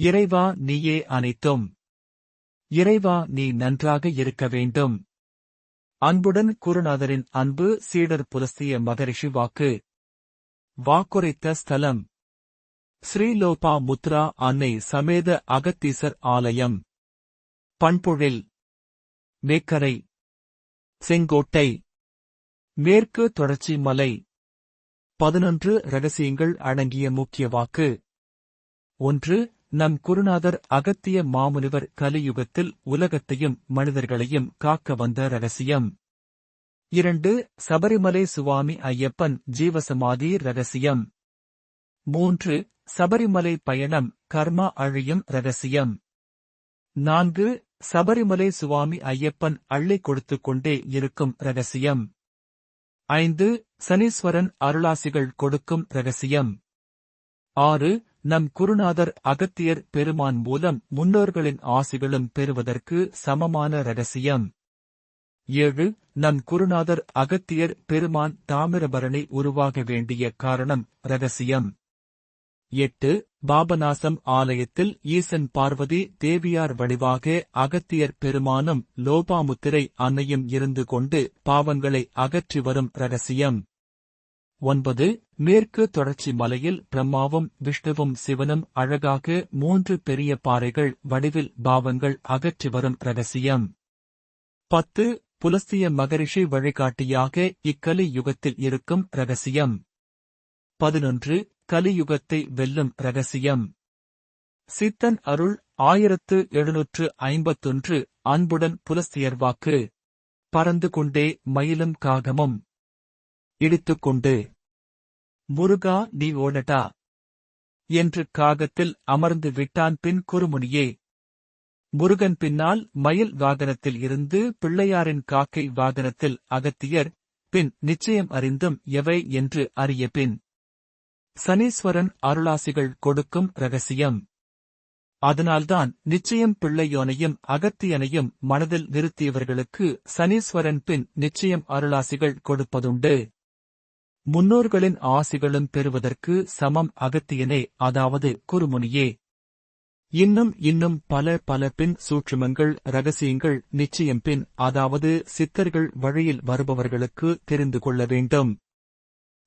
இறைவா நீயே அனைத்தும். இறைவா நீ நன்றாக இருக்க வேண்டும். அன்புடன் குருநாதரின் அன்பு சீடர் புலஸ்திய மகரிஷி வாக்கு. வாக்குரைத்த ஸ்தலம். ஸ்ரீலோபா முத்ரா அன்னை சமேத அகத்தீசர் ஆலயம். பண்புழில். மேக்கரை செங்கோட்டை. மேற்கு தொடர்ச்சி மலை. பதினொன்று ரகசியங்கள் அடங்கிய முக்கிய வாக்கு. ஒன்று நம் குருநாதர் அகத்திய மாமுனிவர் கலியுகத்தில் உலகத்தையும் மனிதர்களையும் காக்க வந்த ரகசியம். இரண்டு சபரிமலை சுவாமி ஐயப்பன் ஜீவசமாதி ரகசியம். மூன்று சபரிமலை பயணம் கர்மா அழியும் ரகசியம். நான்கு சபரிமலை சுவாமி ஐயப்பன் அள்ளி கொடுத்துக் கொண்டே இருக்கும் ரகசியம். ஐந்து சனீஸ்வரன் அருளாசிகள் கொடுக்கும் ரகசியம். ஆறு நம் குருநாதர் அகத்தியர் பெருமான் மூலம் முன்னோர்களின் ஆசிகளும் பெறுவதற்கு சமமான ரகசியம். ஏழு நம் குருநாதர் அகத்தியர் பெருமான் தாமிரபரணி உருவாக வேண்டிய காரணம் ரகசியம். எட்டு பாபநாசம் ஆலயத்தில் ஈசன் பார்வதி தேவியார் வடிவாக அகத்தியர் பெருமானும் லோபாமுத்திரை அன்னையும் இருந்து கொண்டு பாவங்களை அகற்றி வரும் ரகசியம். ஒன்பது மேற்கு தொடர்ச்சி மலையில் பிரம்மாவும் விஷ்ணுவும் சிவனும் அழகாக மூன்று பெரிய பாறைகள் வடிவில் பாவங்கள் அகற்றி வரும் ரகசியம். பத்து புலஸ்திய மகரிஷி வழிகாட்டியாக இக்கலி யுகத்தில் இருக்கும் ரகசியம். பதினொன்று கலியுகத்தை வெல்லும் ரகசியம். சித்தன் அருள் ஆயிரத்து எழுநூற்று ஐம்பத்தொன்று அன்புடன் புலஸ்தியர் வாக்கு. பறந்து கொண்டே மயிலும் காகமும். இடித்துக்கொண்டு முருகா நீ ஓடடா என்று காகத்தில் அமர்ந்து விட்டான் பின் குறுமுனியே முருகன் பின்னால் மயில் வாகனத்தில் இருந்து பிள்ளையாரின் காக்கை வாகனத்தில் அகத்தியர் பின் நிச்சயம் அறிந்தும் எவை? என்று அறிய பின் சனீஸ்வரன் அருளாசிகள் கொடுக்கும் ரகசியம். அதனால்தான் நிச்சயம் பிள்ளையோனையும் அகத்தியனையும் மனதில் நிறுத்தியவர்களுக்கு சனீஸ்வரன் பின் நிச்சயம் அருளாசிகள் கொடுப்பதுண்டு. முன்னோர்களின் ஆசிகளும் பெறுவதற்கு சமம் அகத்தியனே அதாவது குருமுனியே. இன்னும் இன்னும் பல பல பின் சூட்சுமங்கள் ரகசியங்கள் நிச்சயம் பின் அதாவது சித்தர்கள் வழியில் வருபவர்களுக்கு தெரிந்து கொள்ள வேண்டும்.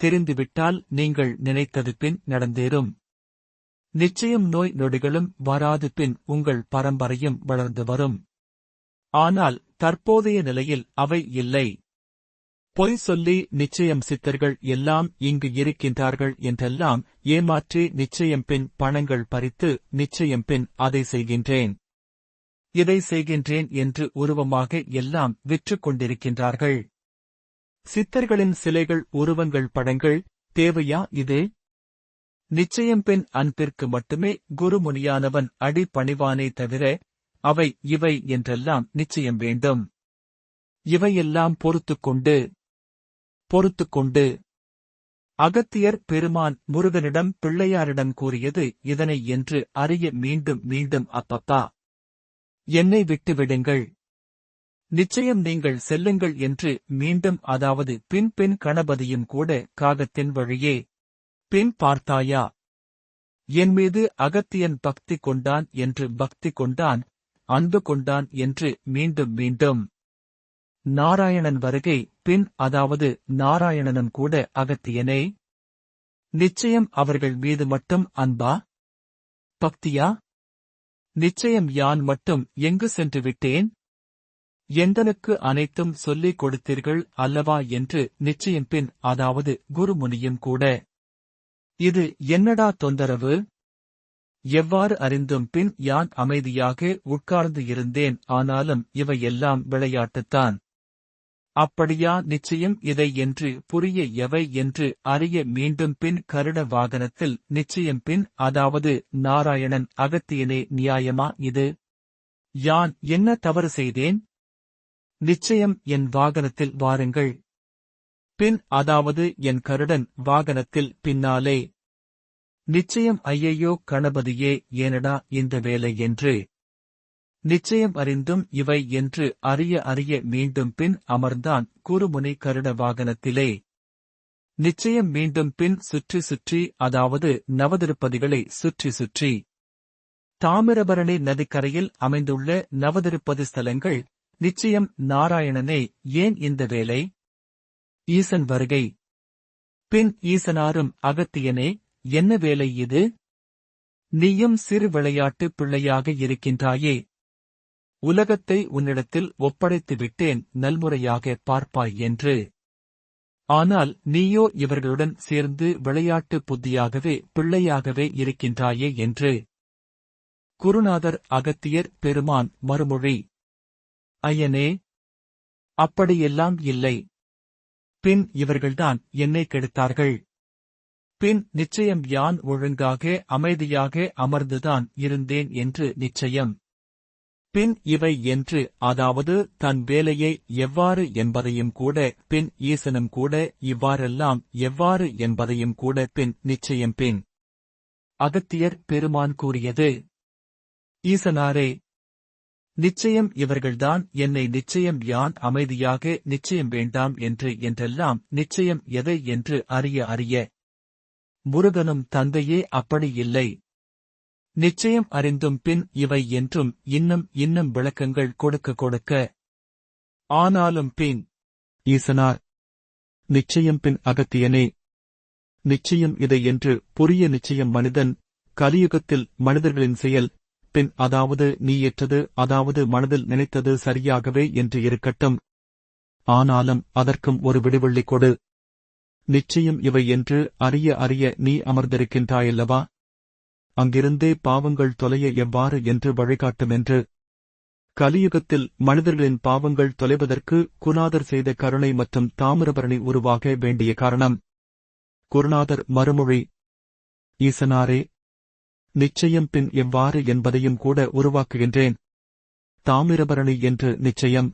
தெரிந்துவிட்டால் நீங்கள் நினைத்தது பின் நடந்தேறும். நிச்சயம் நோய் நொடிகளும் வராது பின் உங்கள் பரம்பரையும் வளர்ந்து வரும். ஆனால் தற்போதைய நிலையில் அவை இல்லை. பொய் சொல்லி நிச்சயம் சித்தர்கள் எல்லாம் இங்கு இருக்கின்றார்கள் என்றெல்லாம் ஏமாற்றி நிச்சயம் பின் பணங்கள் பறித்து நிச்சயம் பின் அதை செய்கின்றேன். இதை செய்கின்றேன் என்று உருவமாக எல்லாம் விற்று கொண்டிருக்கின்றார்கள். சித்தர்களின் சிலைகள் உருவங்கள் படங்கள் தேவையா இது? நிச்சயம் பின் அன்பிற்கு மட்டுமே குருமுனியானவன் அடி பணிவானே தவிர அவை இவை என்றெல்லாம் நிச்சயம் வேண்டும். இவையெல்லாம் பொறுத்துக்கொண்டு பொறுத்துக்கொண்டு. அகத்தியர் பெருமான் முருகனிடம் பிள்ளையாரிடம் கூறியது இதனை என்று அறிய மீண்டும் மீண்டும் அப்பப்பா என்னை விட்டுவிடுங்கள். நிச்சயம் நீங்கள் செல்லுங்கள் என்று மீண்டும் அதாவது பின் பின் கணபதியும் கூட காகத்தின் வழியே. பின் பார்த்தாயா? என் மீது அகத்தியன் பக்தி கொண்டான் என்று பக்தி கொண்டான் அன்பு கொண்டான் என்று மீண்டும் மீண்டும். நாராயணன் வருகை பின் அதாவது நாராயணனும் கூட அகத்தியனே. நிச்சயம் அவர்கள் மீது மட்டும் அன்பா? பக்தியா? நிச்சயம் யான் மட்டும் எங்கு சென்று விட்டேன்? எந்தனுக்கு அனைத்தும் சொல்லிக் கொடுத்தீர்கள் அல்லவா என்று நிச்சயம் பின் அதாவது குருமுனியும் கூட. இது என்னடா தொந்தரவு? எவ்வாறு அறிந்தும் பின் யான் அமைதியாக உட்கார்ந்து இருந்தேன் ஆனாலும் இவையெல்லாம் விளையாட்டுத்தான். அப்படியா நிச்சயம் இதை என்று புரிய எவை என்று அறிய மீண்டும் பின் கருட வாகனத்தில் நிச்சயம் பின் அதாவது நாராயணன் அகத்தியனே நியாயமா இது? யான் என்ன தவறு செய்தேன்? நிச்சயம் என் வாகனத்தில் வாருங்கள். பின் அதாவது என் கருடன் வாகனத்தில் பின்னாலே. நிச்சயம் ஐயையோ கணபதியே ஏனடா இந்த வேலை என்று. நிச்சயம் அறிந்தும் இவை என்று அறிய அறிய மீண்டும் பின் அமர்ந்தான் குறுமுனை கருட வாகனத்திலே. நிச்சயம் மீண்டும் பின் சுற்றி சுற்றி அதாவது நவதிருப்பதிகளை சுற்றி சுற்றி. தாமிரபரணி நதிக்கரையில் அமைந்துள்ள நவதிருப்பதி ஸ்தலங்கள் நிச்சயம் நாராயணனே ஏன் இந்த வேலை ஈசன் வருகை. பின் ஈசனாரும் அகத்தியனே என்ன வேலை இது? நீயும் சிறு விளையாட்டு பிள்ளையாக இருக்கின்றாயே உலகத்தை உன்னிடத்தில் ஒப்படைத்து விட்டேன் நல்முறையாக பார்ப்பாய் என்று. ஆனால் நீயோ இவர்களுடன் சேர்ந்து விளையாட்டு புத்தியாகவே பிள்ளையாகவே இருக்கின்றாயே என்று. குருநாதர் அகத்தியர் பெருமான் மறுமொழி ஐயனே அப்படியெல்லாம் இல்லை. பின் இவர்கள்தான் என்னை கெடுத்தார்கள். பின் நிச்சயம் யான் ஒழுங்காக அமைதியாக அமர்ந்துதான் இருந்தேன் என்று நிச்சயம். பின் இவை என்று அதாவது தன் வேலையை எவ்வாறு என்பதையும் கூட பின் ஈசனும் கூட இவ்வாறெல்லாம் எவ்வாறு என்பதையும் கூட பின் நிச்சயம் பின். அகத்தியர் பெருமான் கூறியது ஈசனாரே நிச்சயம் இவர்கள்தான் என்னை நிச்சயம் யான் அமைதியாக நிச்சயம் வேண்டாம் என்று என்றெல்லாம் நிச்சயம் எதை என்று அறிய அறிய முருகனும் தந்தையே அப்படி இல்லை. நிச்சயம் அறிந்தும் பின் இவை என்றும் இன்னும் இன்னும் விளக்கங்கள் கொடுக்க கொடுக்க. ஆனாலும் பின் ஈசனார் நிச்சயம் பின் அகத்தியனே நிச்சயம் இதை என்று புரிய நிச்சயம் மனிதன் கலியுகத்தில் மனிதர்களின் செயல் பின் அதாவது நீ ஏற்றது அதாவது மனதில் நினைத்தது சரியாகவே என்று இருக்கட்டும். ஆனாலும் அதற்கும் ஒரு விடுவெள்ளி கொடு. நிச்சயம் இவை என்று அறிய அறிய நீ அமர்ந்திருக்கின்றாயல்லவா? அங்கிருந்தே பாவங்கள் தொலைய எவ்வாறு என்று வழிகாட்டும் என்று கலியுகத்தில் மனிதர்களின் பாவங்கள் தொலைவதற்கு குருநாதர் செய்த கருணை மற்றும் தாமிரபரணி உருவாக வேண்டிய காரணம். குருநாதர் மறுமொழி ஈசனாரே நிச்சயம் பின் எவ்வாறு என்பதையும் கூட உருவாக்குகின்றேன். தாமிரபரணி என்று நிச்சயம்.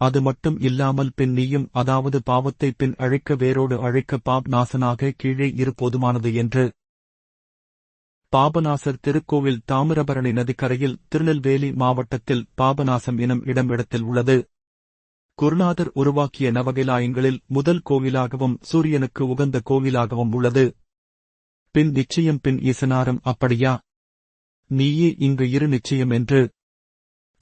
அது மட்டும் இல்லாமல் பின் நீயும் அதாவது பாவத்தை பின் அழைக்க வேரோடு அழைக்க பாப் நாசனாக கீழே இருப்போதுமானது என்று பாபநாசர் திருக்கோவில் தாமிரபரணி நதிக்கரையில் திருநெல்வேலி மாவட்டத்தில் பாபநாசம் எனும் இடம் இடத்தில் உள்ளது. குருநாதர் உருவாக்கிய நவகிலாயங்களில் முதல் கோவிலாகவும் சூரியனுக்கு உகந்த கோவிலாகவும் உள்ளது. பின் நிச்சயம் பின் ஈசனாரும் அப்படியா? நீயே இங்கு இரு நிச்சயம் என்று.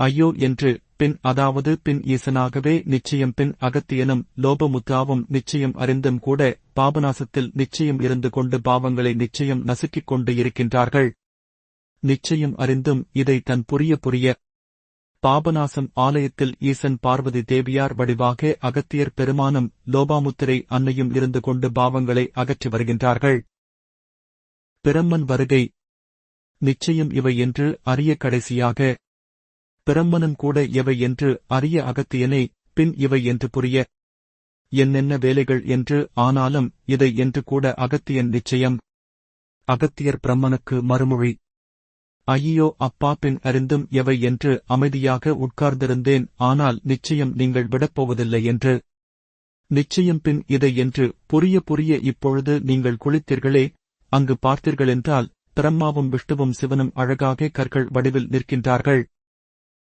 ஐயோ என்று பின் அதாவது பின் ஈசனாகவே நிச்சயம் பின் அகத்தியனும் லோபமுத்தாவும் நிச்சயம் அறிந்தும் கூட பாபநாசத்தில் நிச்சயம் இருந்து கொண்டு பாவங்களை நிச்சயம் நசுக்கிக் கொண்டு இருக்கின்றார்கள். நிச்சயம் அறிந்தும் இதை தன் புரிய புரிய பாபநாசம் ஆலயத்தில் ஈசன் பார்வதி தேவியார் வடிவாக அகத்தியர் பெருமானும் லோபாமுத்திரை அன்னையும் இருந்து கொண்டு பாவங்களை அகற்றி வருகின்றார்கள். பிரம்மன் வருகை. நிச்சயம் இவை என்று அறிய கடைசியாக பிரம்மனும் கூட எவை என்று அறிய அகத்தியனை பின் இவை என்று புரிய என்னென்ன வேலைகள் என்று ஆனாலும் இதை என்று கூட அகத்தியன் நிச்சயம். அகத்தியர் பிரம்மனுக்கு மறுமொழி ஐயோ அப்பா பின் அறிந்தும் எவை என்று அமைதியாக உட்கார்ந்திருந்தேன் ஆனால் நிச்சயம் நீங்கள் விடப்போவதில்லை என்று. நிச்சயம் பின் இதை என்று புரிய புரிய இப்பொழுது நீங்கள் குளித்தீர்களே அங்கு பார்த்தீர்களென்றால் பிரம்மாவும் விஷ்ணுவும் சிவனும் அழகாக கற்கள் வடிவில் நிற்கின்றார்கள்.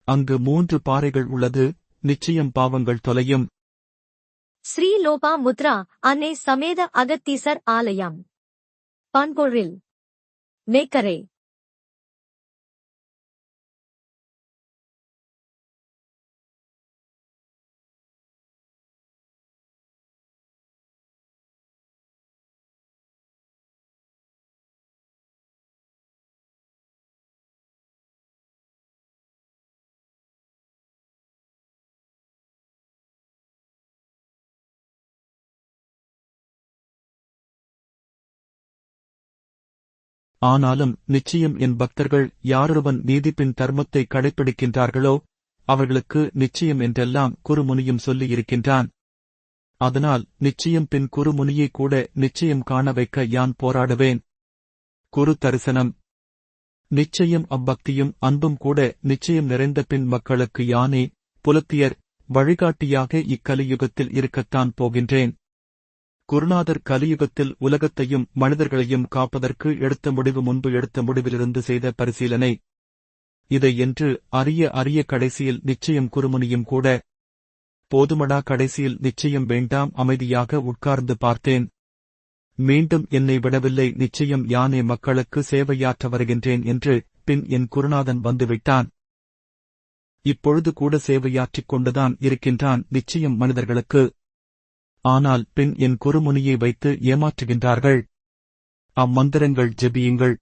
அங்கு மூன்று பாறைகள் உள்ளது நிச்சயம் பாவங்கள் தொலையும். ஸ்ரீ லோபா முத்ரா அன்னை சமேத அகத்தீசர் ஆலயம். பண்பொழில் மேக்கரை. ஆனாலும் நிச்சயம் என் பக்தர்கள் யாரொருவன் நீதிப்பின் தர்மத்தை கடைப்பிடிக்கின்றார்களோ அவர்களுக்கு நிச்சயம் என்றெல்லாம் குருமுனியும் சொல்லியிருக்கின்றான். அதனால் நிச்சயம் பின் குருமுனியை கூட நிச்சயம் காண வைக்க யான் போராடுவேன். குரு தரிசனம். நிச்சயம் அப்பக்தியும் அன்பும் கூட நிச்சயம் நிறைந்த பின் மக்களுக்கு யானே புலத்தியர் வழிகாட்டியாக இக்கலியுகத்தில் இருக்கத்தான் போகின்றேன். குருநாதர் கலியுகத்தில் உலகத்தையும் மனிதர்களையும் காப்பதற்கு எடுத்த முடிவு முன்பு எடுத்த முடிவிலிருந்து செய்த பரிசீலனை. இதை என்று அரிய அரிய கடைசியில் நிச்சயம் குருமுனியும் கூட போதுமடா கடைசியில் நிச்சயம் வேண்டாம் அமைதியாக உட்கார்ந்து பார்த்தேன். மீண்டும் என்னை விடவில்லை நிச்சயம் யானே மக்களுக்கு சேவையாற்ற வருகின்றேன் என்று பின் என் குருநாதன் வந்துவிட்டான். இப்பொழுது கூட சேவையாற்றிக் கொண்டுதான் இருக்கின்றான் நிச்சயம் மனிதர்களுக்கு. ஆனால் பின் என் குறுமுனியை வைத்து ஏமாற்றுகின்றார்கள். அம்மந்திரங்கள் ஜெபியுங்கள்.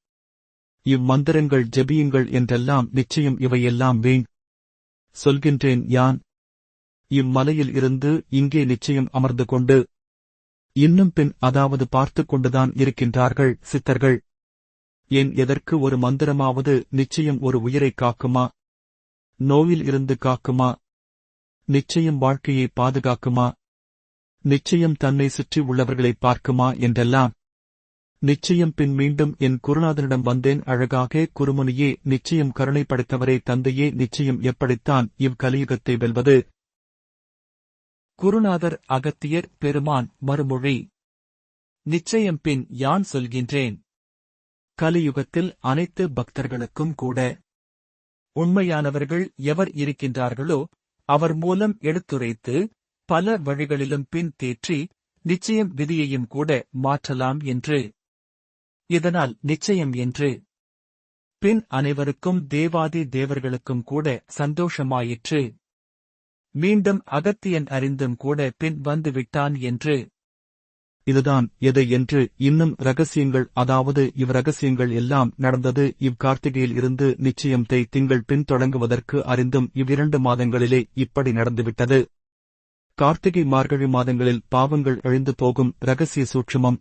இம்மந்திரங்கள் ஜெபியுங்கள் என்றெல்லாம் நிச்சயம் இவையெல்லாம் வீண். சொல்கின்றேன் யான். இம்மலையில் இருந்து இங்கே நிச்சயம் அமர்ந்து கொண்டு. இன்னும் பின் அதாவது பார்த்துக் கொண்டுதான் இருக்கின்றார்கள் சித்தர்கள். என் எதற்கு ஒரு மந்திரமாவது நிச்சயம் ஒரு உயிரை காக்குமா? நோயில் இருந்து காக்குமா? நிச்சயம் வாழ்க்கையை பாதுகாக்குமா? நிச்சயம் தன்னை சுற்றி உள்ளவர்களை பார்க்குமா என்றெல்லாம். நிச்சயம் பின் மீண்டும் என் குருநாதனிடம் வந்தேன். அழகாக குருமுனியே நிச்சயம் கருணை படைத்தவரே தந்தையே நிச்சயம் எப்படித்தான் இவ் கலியுகத்தை வெல்வது? குருநாதர் அகத்தியர் பெருமான் மறுமொழி. நிச்சயம் பின் யான் சொல்கின்றேன்? கலியுகத்தில் அனைத்து பக்தர்களுக்கும் கூட. உண்மையானவர்கள் எவர் இருக்கின்றார்களோ அவர் மூலம் எடுத்துரைத்து பல வழிகளிலும் பின் தேற்றி நிச்சயம் விதியையும் கூட மாற்றலாம் என்று. இதனால் நிச்சயம் என்று. பின் அனைவருக்கும் தேவாதி தேவர்களுக்கும் கூட சந்தோஷமாயிற்று. மீண்டும் அகத்தியன் அறிந்தும் கூட பின் வந்துவிட்டான் என்று. இதுதான் எது என்று இன்னும் ரகசியங்கள் அதாவது இவ் ரகசியங்கள் எல்லாம் நடந்தது. இவ் கார்த்திகையில் இருந்து நிச்சயம் தை திங்கள் பின் தொடங்குவதற்கு அறிந்தும் இவ்விரண்டு மாதங்களிலே இப்படி நடந்துவிட்டது. கார்த்திகை மார்கழி மாதங்களில் பாவங்கள் அழிந்து போகும் ரகசிய சூட்சுமம்.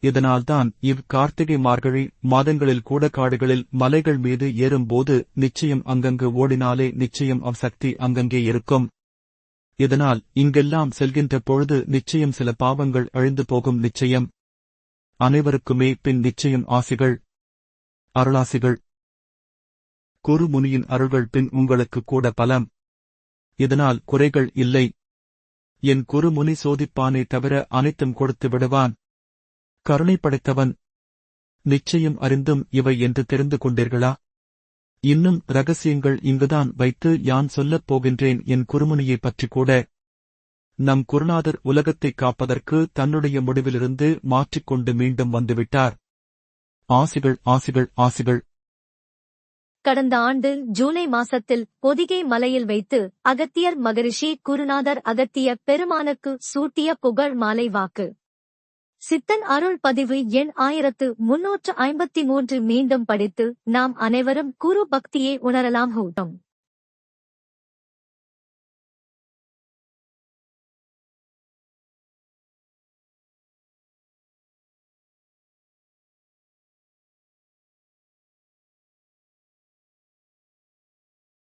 இதனால்தான் இவ் கார்த்திகை மார்கழி மாதங்களில் கூட காடுகளில் மலைகள் மீது ஏறும்போது நிச்சயம் அங்கங்கு ஓடினாலே நிச்சயம் அவ் சக்தி அங்கங்கே இருக்கும். இதனால் இங்கெல்லாம் செல்கின்ற பொழுது நிச்சயம் சில பாவங்கள் அழிந்து போகும் நிச்சயம். அனைவருக்குமே பின் நிச்சயம் ஆசிகள். அருளாசிகள். குருமுனியின் அருள்கள் பின் உங்களுக்கு கூட பலம். இதனால் குறைகள் இல்லை. என் குருமுனி சோதிப்பானே தவிர அனைத்தும் கொடுத்து விடுவான். கருணை படைத்தவன் நிச்சயம் அறிந்தும் இவை என்று தெரிந்து கொண்டீர்களா? இன்னும் ரகசியங்கள் இங்குதான் வைத்து யான் சொல்லப் போகின்றேன் என் குருமுனியைப் பற்றி கூட நம் குருநாதர் உலகத்தைக் காப்பதற்கு தன்னுடைய முடிவிலிருந்து மாற்றிக்கொண்டு மீண்டும் வந்துவிட்டார். ஆசிகள் ஆசிகள் ஆசிகள். கடந்த ஆண்டு ஜூலை மாசத்தில் பொதிகை மலையில் வைத்து அகத்தியர் மகரிஷி குருநாதர் அகத்திய பெருமானுக்கு சூட்டிய புகழ் மாலை வாக்கு. சித்தன் அருள் பதிவு எண் ஆயிரத்து முன்னூற்று ஐம்பத்தி மூன்று மீண்டும் படித்து நாம் அனைவரும் குரு பக்தியை உணரலாம் ஹூட்டம்